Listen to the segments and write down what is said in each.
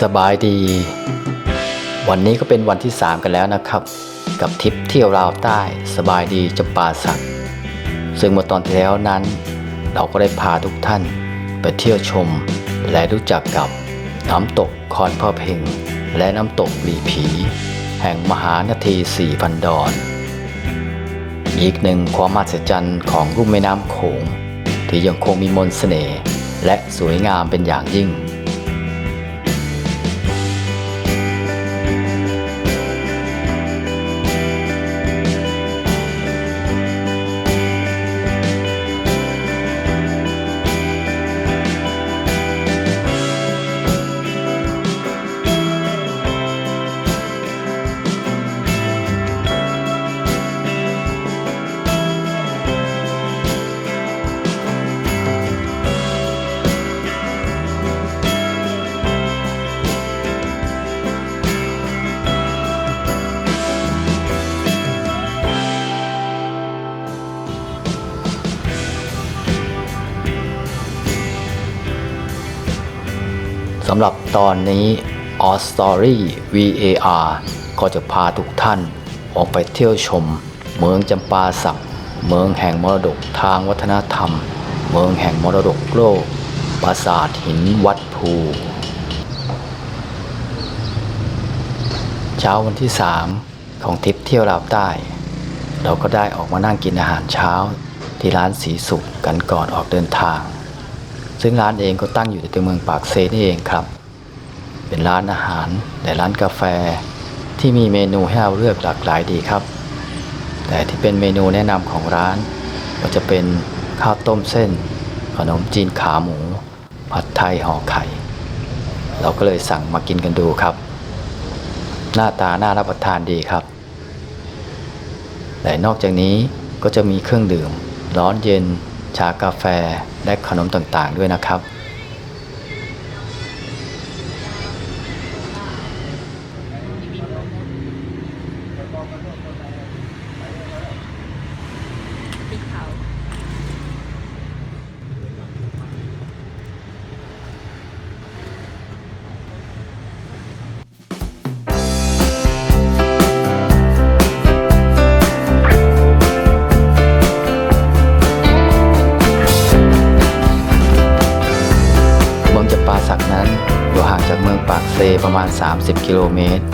สบายดี วันนี้ก็เป็นวันที่ 3 กันแล้วนะครับ กับทริปเที่ยวราวใต้สบายดีจำปาสัก ซึ่งเมื่อตอนที่แล้วนั้น เราก็ได้พาทุกท่านไปเที่ยวชม และรู้จักกับน้ำตกคอนพ่อเพ่งและน้ำตกหลีผี แห่งมหานาทีสี่พันดอน อีกหนึ่งความมหัศจรรย์ของรุ่มแม่น้ำโขงที่ยังคงมีมนต์เสน่ห์และสวยงามเป็นอย่างยิ่ง สำหรับตอนนี้ o s t o r y VAR ก็จะพาทุกท่านออกไปเที่ยวชม เมืองจำปาสัก เมืองแห่งมรดกทางวัฒนธรรม เมืองแห่งมรดกโลก ปราสาทหินวัดภู เช้าวันที่ 3 ของทริปเที่ยวลาวใต้ เราก็ได้ออกมานั่งกินอาหารเช้าที่ร้านสีสุขกันก่อนออกเดินทาง ซึ่งร้านเองก็ตั้งอยู่ในตัวเมืองปากเซนี่เองครับ เป็นร้านอาหารและร้านกาแฟที่มีเมนูให้เราเลือกหลากหลายดีครับ แต่ที่เป็นเมนูแนะนำของร้าน ก็จะเป็นข้าวต้มเส้น ขนมจีนขาหมู ผัดไทยห่อไข่ เราก็เลยสั่งมากินกันดูครับ หน้าตาน่ารับประทานดีครับแต่นอกจากนี้ก็จะมีเครื่องดื่ม ร้อนเย็น ชากาแฟและขนมต่างๆด้วยนะครับ ปากเซประมาณ 30 กิโลเมตร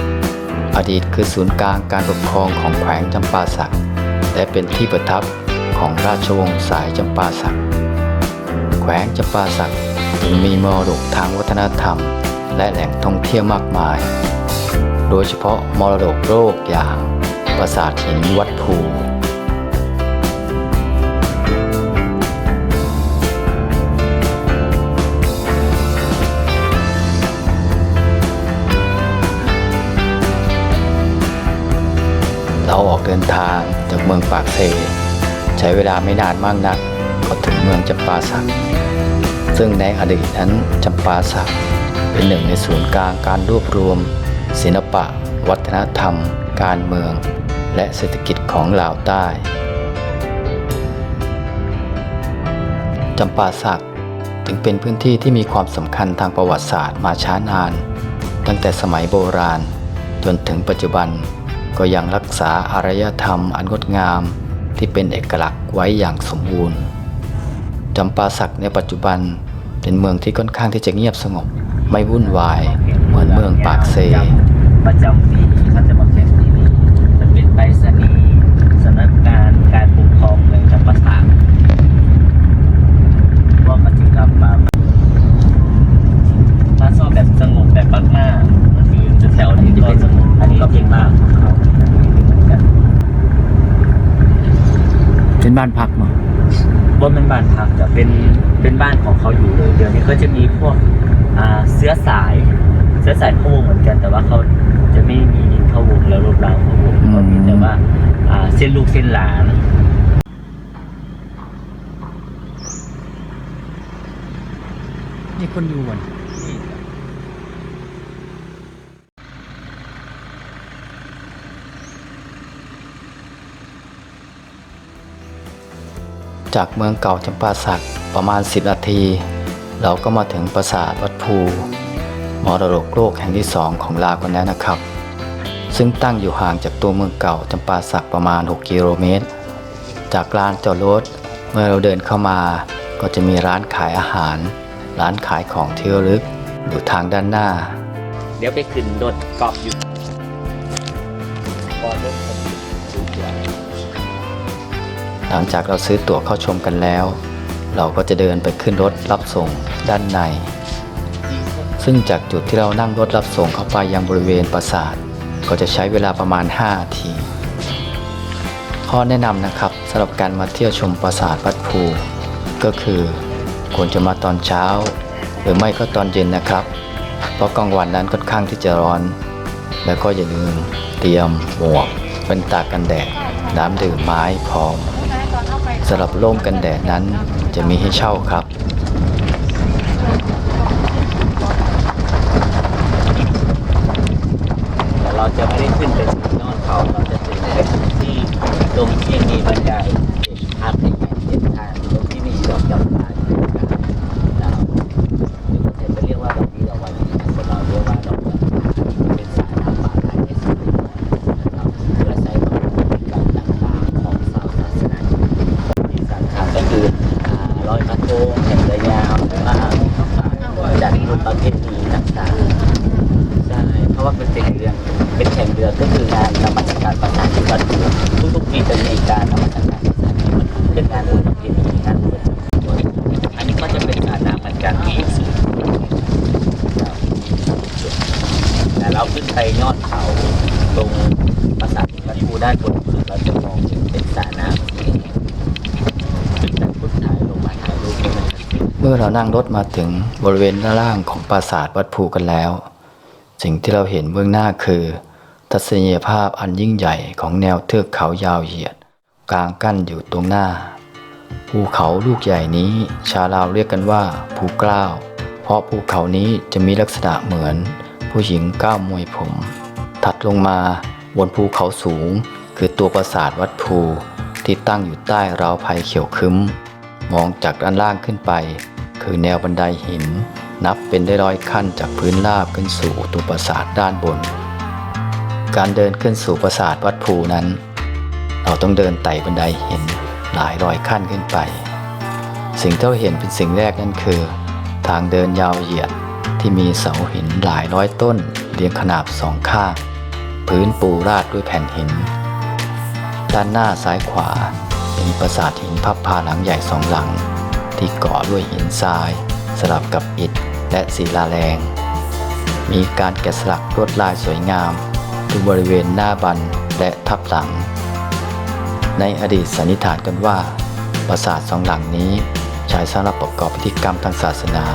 อดีตคือศูนย์กลางการปกครองของแขวงจำปาสัก และเป็นที่ประทับของราชวงศ์สายจำปาสัก แขวงจำปาสักจึงมีมรดกทางวัฒนธรรม และแหล่งท่องเที่ยวมากมาย โดยเฉพาะมรดกโลกอย่างปราสาทหินวัดภู ดินทางจากเมืองปากเซ ใช้เวลาไม่นานมากนักก็ถึงเมืองจำปาสัก ซึ่งในอดีตนั้นจำปาสักเป็นหนึ่งในศูนย์กลางการรวบรวม ศิลปะ วัฒนธรรม การเมือง และเศรษฐกิจของลาวใต้จำปาสักจึงเป็นพื้นที่ที่มีความสำคัญทางประวัติศาสตร์มาช้านาน ตั้งแต่สมัยโบราณ จนถึงปัจจุบัน ก็ยังรักษาอารยธรรมอันงดงามที่เป็นเอกลักษณ์ไว้อย่างสมบูรณ์จำปาสักในปัจจุบันเป็นเมืองที่ค่อนข้างที่จะเงียบสงบ ไม่วุ่นวาย เหมือนเมืองปากเซประจำปีเขาจะมาแข่งที่นี่มันเป็นไปรษณีย์สำนักงานการปกครองเมืองจำปาสักว่ามันจะกลับมาถ้าชอบแบบสงบแบบมากๆก็คือจะแถวนี้ก็สงบอันนี้ก็เป็นบ้านของเขาเหมือนกัน เป็นบ้านพักมั้งว่ามันบ้านพักจะเป็นเป็นบ้านของเขาอยู่เลยเดี๋ยวนี้ก็จะมีพวกอ่าเสื้อสายเสื้อสายพะวงเหมือนกัน แต่ว่าเขาจะไม่มีพะวงแล้วรูปร่างพะวงเขามีแต่ว่าอ่าเส้นลูกเส้นหลานนี่คนอยู่วัน จากเมืองเก่าจำปาสักประมาณ 10 นาที เราก็มาถึงปราสาทวัดภูมรดกโลกแห่งที่สองของลาวกันแล้วนะครับ ซึ่งตั้งอยู่ห่างจากตัวเมืองเก่าจำปาสักประมาณ 6 กิโลเมตร จากลานจอดรถเมื่อเราเดินเข้ามา ก็จะมีร้านขายอาหาร ร้านขายของเที่ระลึกอยู่ทางด้านหน้า เดี๋ยวไปขึ้นรถกอบอยู่พอรถผมดูเดี๋ย หลังจากเราซื้อตั๋วเข้าชมกันแล้ว เราก็จะเดินไปขึ้นรถรับส่งด้านใน ซึ่งจากจุดที่เรานั่งรถรับส่งเข้าไปยังบริเวณปราสาท ก็จะใช้เวลาประมาณ 5 นาที ข้อแนะนำนะครับสำหรับการมาเที่ยวชมปราสาทวัดภู ก็คือควรจะมาตอนเช้า หรือไม่ก็ตอนเย็นนะครับ เพราะกลางวันนั้นค่อนข้างที่จะร้อน แล้วก็อย่าลืมเตรียมหมวกเป็นตากันแดดน้ำดื่มไม้พร้อม สำหรับร่มกันแดดนั้นจะมีให้เช่าครับ แต่เราจะไม่ได้ขึ้นไปถึงยอดเขาเราจะถึงไปถึงที่ตรงที่มีบันไดเด็กภาพในการเดินทางตรงที่มีดอกจำปาอยู่นะครับเราหรือประเทศจะเรียกว่าดอกนี้ดอกวันนี้แต่เราเรียกว่าดอกจำปาเป็นสายน้ำป่าไหลในสุดนะครับเพื่อใช้ประกอบพิธีกรรมต่างๆของชาวศาสนาที่สำคัญก็คืออ่าลอยกระทงแห่งเรือยาวหรือว่าจัดบุญประเพณีต่างๆ ใช่ เพราะว่าเป็นแข่งเรือ เป็นแข่งเรือก็คืองานนมัสการประสานที่วัดเรือทุกๆปีจะมีการนมัสการประสานที่วัดเป็นงานบุญประเพณีงานบุญอันนี้ก็จะเป็นสาน้ำเหมือนกันที่สูงแต่เราขึ้นไปย อดเขาตรงปราสาทวัดภูด้านบนสุดเราจะมองเห็นเป็นสาน้ำที่ขึ้นจากพุทธถ่ายลงมาถ่ายรูปให้มันชัดเจนเมื่อเรานั่งรถมาถึงบริเวณด้านล่างของปราสาทวัดภูกันแล้ว สิ่งที่เราเห็นเบื้องหน้าคือ ทัศนียภาพอันยิ่งใหญ่ของแนวเทือกเขายาวเหยียด กลางกั้นอยู่ตรงหน้า ภูเขาลูกใหญ่นี้ชาวลาวเรียกกันว่าภูเกล้าเพราะภูเขานี้จะมีลักษณะเหมือน ผู้หญิงก้าวมวยผม ถัดลงมาบนภูเขาสูง คือตัวปราสาทวัดภูที่ตั้งอยู่ใต้ราวไผ่เขียวคึ้ม มองจากด้านล่างขึ้นไป คือแนวบันไดหิน นับเป็นได้ร้อยขั้นจากพื้นราบขึ้นสู่ตัวปราสาทด้านบน การเดินขึ้นสู่ปราสาทวัดภูนั้น เราต้องเดินไต่บันไดหินหลายร้อยขั้นขึ้นไป สิ่งที่เราเห็นเป็นสิ่งแรกนั่นคือ ทางเดินยาวเหยียด ที่มีเสาหินหลายร้อยต้นเรียงขนาบสองข้าง พื้นปูราดด้วยแผ่นหิน ด้านหน้าซ้ายขวาเป็นปราสาทหินพับพาหลังใหญ่สองหลัง ที่ก่อด้วยหินทราย สลับกับอิฐและศิลาแรง มีการแกะสลักลวดลายสวยงามที่บริเวณหน้าบันและทับหลัง ในอดีตสันนิษฐานกันว่า ปราสาทสองหลังนี้ใช้สำหรับประกอบพิธีกรรมทางศาสนา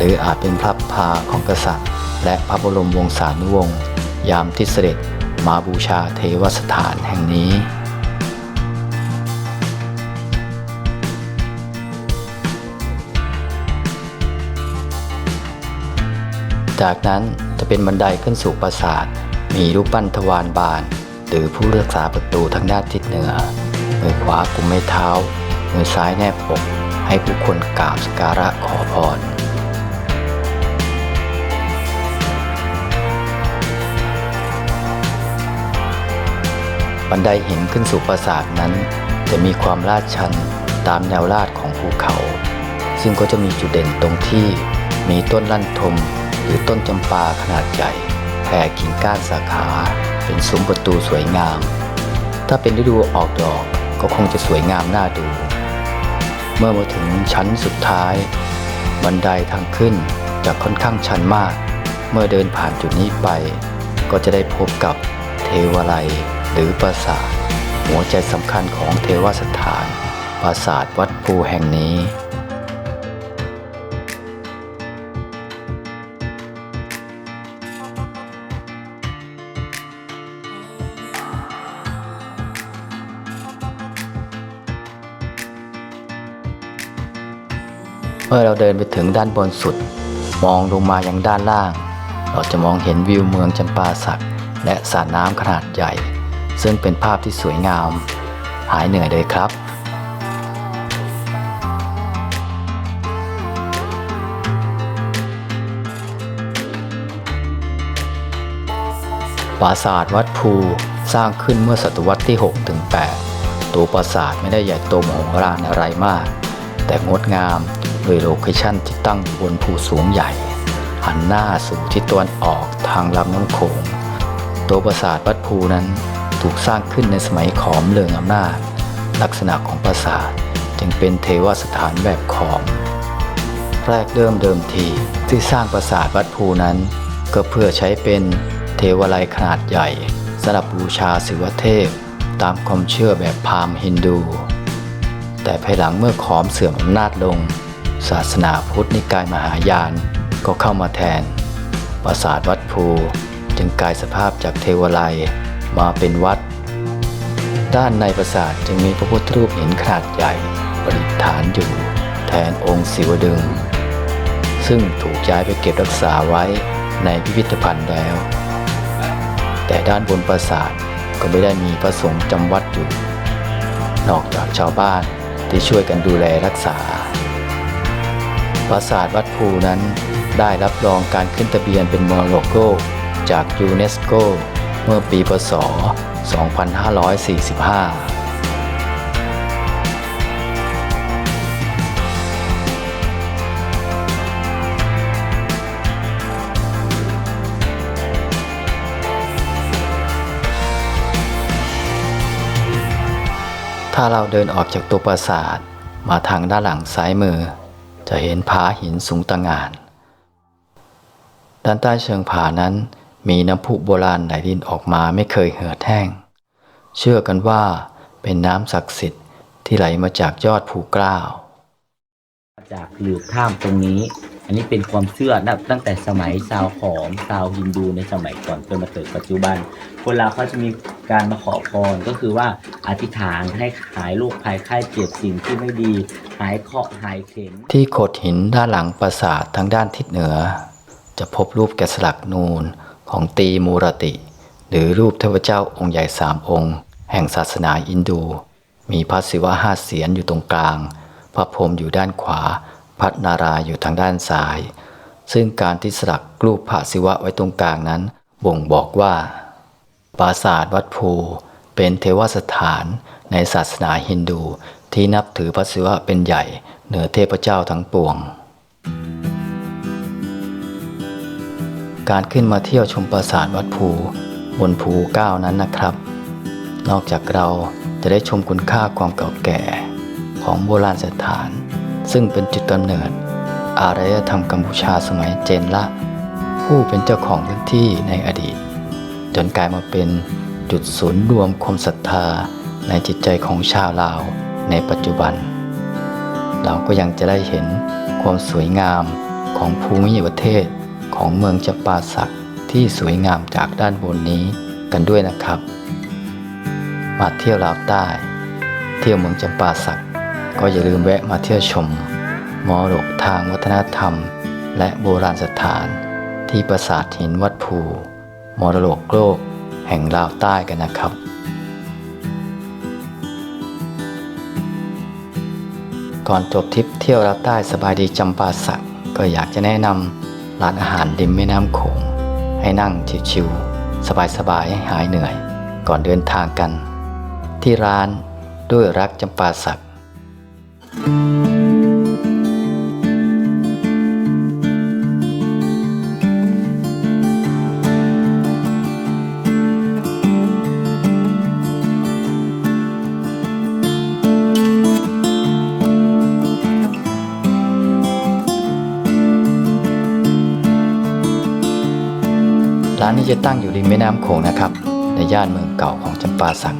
หรืออาจเป็นพระพาของกษัตริย์ และพระบรมวงศานุวงศ์ยามที่เสด็จมาบูชาเทวสถานแห่งนี้ จากนั้นจะเป็นบันไดขึ้นสู่ปราสาท มีรูปปั้นทวารบาน หรือผู้รักษาประตูทางด้านทิศเหนือ มือขวากุมไม้เท้า มือซ้ายแนบอกให้ผู้คนกราบสกการะขอพร บันไดหินขึ้นสู่ปราสาทนั้น จะมีความลาดชันตามแนวลาดของภูเขา ซึ่งก็จะมีจุดเด่นตรงที่มีต้นลั่นทม หรือต้นจำปาขนาดใหญ่แผ่กิ่งก้านสาขา เป็นซุ้มประตูสวยงาม ถ้าเป็นฤดูออกดอกก็คงจะสวยงามน่าดู เมื่อมาถึงชั้นสุดท้าย บันไดทางขึ้นจะค่อนข้างชันมาก เมื่อเดินผ่านจุดนี้ไป ก็จะได้พบกับเทวาลัย หรือปราสาท หัวใจสำคัญของเทวสถาน ปราสาทวัดภูแห่งนี้ เมื่อเราเดินไปถึงด้านบนสุด มองลงมายังด้านล่าง เราจะมองเห็นวิวเมืองจำปาสักและสระน้ำขนาดใหญ่ ซึ่งเป็นภาพที่สวยงาม หายเหนื่อยเลยครับปราสาทวัดภูสร้างขึ้นเมื่อศตวรรษที่ 6 ถึง 8 ตัวปราสาทไม่ได้ใหญ่โตมโหฬารอะไรมาก แต่งดงามโดยโลเคชั่นที่ตั้งบนภูสูงใหญ่ หันหน้าสู่ทิศตะวันออกทางลำน้ำโขง ตัวปราสาทวัดภูนั้น ถูกสร้างขึ้นในสมัยขอมเลืองอำนาจ ลักษณะของปราสาทจึงเป็นเทวสถานแบบขอม แรกเริ่มเดิมทีที่สร้างปราสาทวัดภูนั้น ก็เพื่อใช้เป็นเทวาลัยขนาดใหญ่สำหรับบูชาศิวเทพ ตามความเชื่อแบบพราหมณ์ฮินดู แต่ภายหลังเมื่อขอมเสื่อมอำนาจลง ศาสนาพุทธนิกายมหายานก็เข้ามาแทน ปราสาทวัดภูจึงกลายสภาพจากเทวาลัย มาเป็นวัด ด้านในปราสาทจึงมีพระพุทธรูปหินขนาดใหญ่ประดิษฐานอยู่แทนองค์ศิวดึง ซึ่งถูกย้ายไปเก็บรักษาไว้ในพิพิธภัณฑ์แล้ว แต่ด้านบนปราสาทก็ไม่ได้มีพระสงฆ์จำวัดอยู่ นอกจากชาวบ้านที่ช่วยกันดูแลรักษา ปราสาทวัดภูนั้นได้รับรองการขึ้นทะเบียนเป็นมรดกโลกจากยูเนสโก เมื่อปีพศ 2545ถ้าเราเดินออกจากตัวปราสาทมาทางด้านหลังซ้ายมือ จะเห็นผาหินสูงตะงาน ด้านใต้เชิงผานั้น มีน้ำพุโบราณไหลดินออกมาไม่เคยเหือดแห้ง เชื่อกันว่าเป็นน้ำศักดิ์สิทธิ์ที่ไหลมาจากยอดภูกล้าวจากหลืบข้ามตรงนี้ อันนี้เป็นความเชื่อนะตั้งแต่สมัยชาวขอมชาวฮินดูในสมัยก่อนจนมาเกิดปัจจุบัน คนเราวเขาจะมีการมาขอพรก็คือว่าอธิษฐานให้หายโรคภัยไข้เจ็บสิ่งที่ไม่ดี หายเคราะห์หายเข็นที่โขดหินด้านหลังปราสาททางด้านทิศเหนือ จะพบรูปแกะสลักนูน ของตีมูรติ หรือรูปเทพเจ้าองค์ใหญ่สามองค์ แห่งศาสนาอินดู มีพระศิวะห้าเสียนอยู่ตรงกลาง พระพรหมอยู่ด้านขวา พระนารายอยู่ทางด้านซ้าย ซึ่งการที่สลักรูปพระศิวะไว้ตรงกลางนั้น บ่งบอกว่า ปราสาทวัดภูเป็นเทวสถานในศาสนาฮินดูที่นับถือพระศิวะเป็นใหญ่เหนือเทพเจ้าทั้งปวง การขึ้นมาเที่ยวชมปราสาทวัดภูบนภูเก้านั้นนะครับ นอกจากเราจะได้ชมคุณค่าความเก่าแก่ของโบราณสถาน ซึ่งเป็นจุดกำเนิด อารยธรรมกัมพูชาสมัยเจนละ ผู้เป็นเจ้าของพื้นที่ในอดีต จนกลายมาเป็นจุดศูนย์รวมความศรัทธาในจิตใจของชาวลาวในปัจจุบัน เราก็ยังจะได้เห็นความสวยงามของภูมิประเทศ ของเมืองจำปาสักที่สวยงามจากด้านบนนี้กันด้วยนะครับ มาเที่ยวลาวใต้ เที่ยวเมืองจำปาสัก ก็อย่าลืมแวะมาเที่ยวชมมรดกทางวัฒนธรรม และโบราณสถานที่ปราสาทหินวัดภูมรดกโลกแห่งลาวใต้กันนะครับก่อนจบทริปเที่ยวลาวใต้สบายดีจำปาสักก็อยากจะแนะนำ ร้านอาหารริมแม่น้ำโขง ให้นั่งชิวๆสบายๆให้หายเหนื่อย ก่อนเดินทางกัน ที่ร้านด้วยรักจำปาสัก ร้านนี้จะตั้งอยู่ริมแม่น้ำโขงนะครับ ในย่านเมืองเก่าของจำปาสัก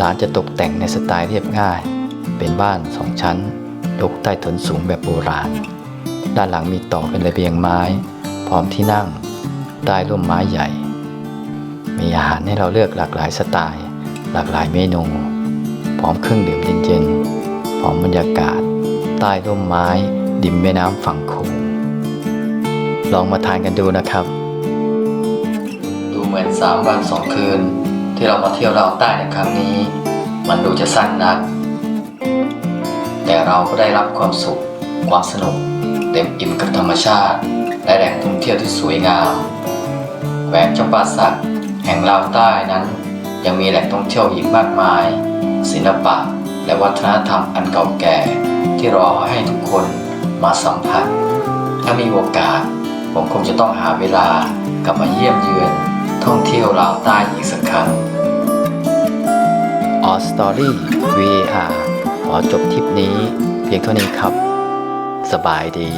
ร้านจะตกแต่งในสไตล์เรียบง่าย เป็นบ้านสองชั้นยกใต้ถุนสูงแบบโบราณ ด้านหลังมีต่อเป็นระเบียงไม้ พร้อมที่นั่ง ใต้ร่มไม้ใหญ่ มีอาหารให้เราเลือกหลากหลายสไตล์ หลากหลายเมนู พร้อมเครื่องดื่มเย็นๆ พร้อมบรรยากาศ ใต้ร่มไม้ ดิมแม่น้ำฝั่งโขงลองมาทานกันดูนะครับ เหมือน 3 วัน 2 คืน ที่เรามาเที่ยวเราใต้ในครั้งนี้ มันดูจะสั้นนัก แต่เราก็ได้รับความสุข ความสนุก เต็มอิ่มกับธรรมชาติ และแหล่งท่องเที่ยวที่สวยงามแหวนจำปาสักแห่งลาวใต้นั้น ยังมีแหล่งท่องเที่ยวอีกมากมาย ศิลปะและวัฒนธรรมอันเก่าแก่ที่รอให้ทุกคนมาสัมผัส ถ้ามีโอกาส ผมคงจะต้องหาเวลากลับมาเยี่ยมเยือน ท่องเที่ยวลาวใต้อีกสักครั้งออสตอรี่ VAR ขอจบทริปนี้เพียงเท่านี้ครับ สบายดี